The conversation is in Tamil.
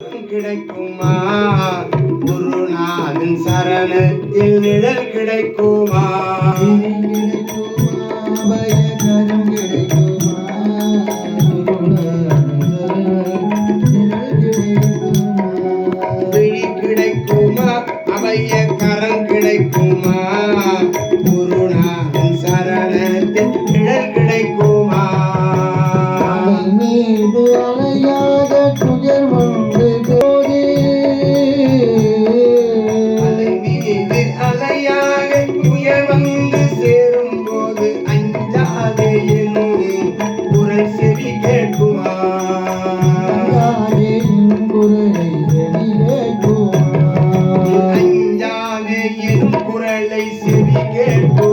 கிடைக்குமா? குருநாதன் சரணத்தில் நிழல் கிடைக்குமா? கிடைக்குமா? அவைய கரம் கிடைக்குமா? குருநாதன் சரணத்தில் நிழல் கிடைக்குமா? துயர்வம் இல்லை செவி கேட்போ